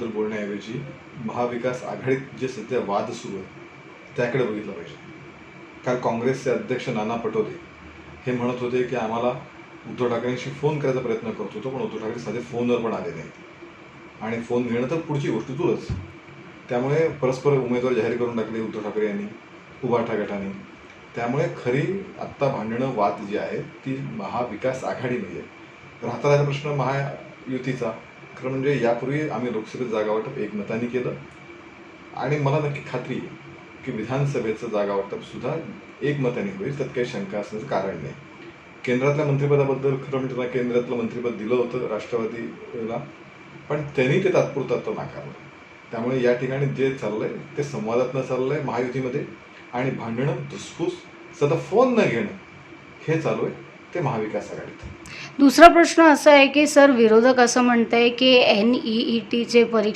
बद्दल बोलण्याऐवजी महाविकास आघाडीत जे सध्या वाद सुरू आहे त्याकडे बघितलं पाहिजे. काल काँग्रेसचे अध्यक्ष नाना पटोले हे म्हणत होते की आम्हाला उद्धव ठाकरेंशी फोन करायचा प्रयत्न करत होतो पण उद्धव ठाकरे साधे फोनवर पण आले नाहीत. आणि फोन घेणं तर पुढची गोष्ट दूरच. त्यामुळे परस्पर उमेदवार जाहीर करून टाकले उद्धव ठाकरे यांनी उभाठा गटाने. त्यामुळे खरी आत्ता भांडणं वाद जी आहे ती महाविकास आघाडीमध्ये आहे राहता राहिला प्रश्न महायुतीचा. खरं म्हणजे यापूर्वी आम्ही लोकसभेत जागा वाटप एकमताने केलं. आणि मला नक्की खात्री आहे की विधानसभेचं जागा वाटप सुद्धा एकमताने होईल त्यात काही शंका असण्याचं कारण नाही. केंद्रातल्या मंत्रिपदाबद्दल खरं म्हणजे केंद्रातलं मंत्रिपद दिलं होतं राष्ट्रवादीला पण त्यांनी ते तात्पुरतं तो नाकारलं. त्यामुळे या ठिकाणी जे चाललंय ते संवादातनं चाललंय महायुतीमध्ये. आणि भांडणं धुसफूस सतत फोन न घेणं हे चालू आहे ते महाविकास आघाडीत. दुसरा प्रश्न असा आहे की सर विरोधक असं म्हणत आहे की एन ई ई टीचे परीक्षा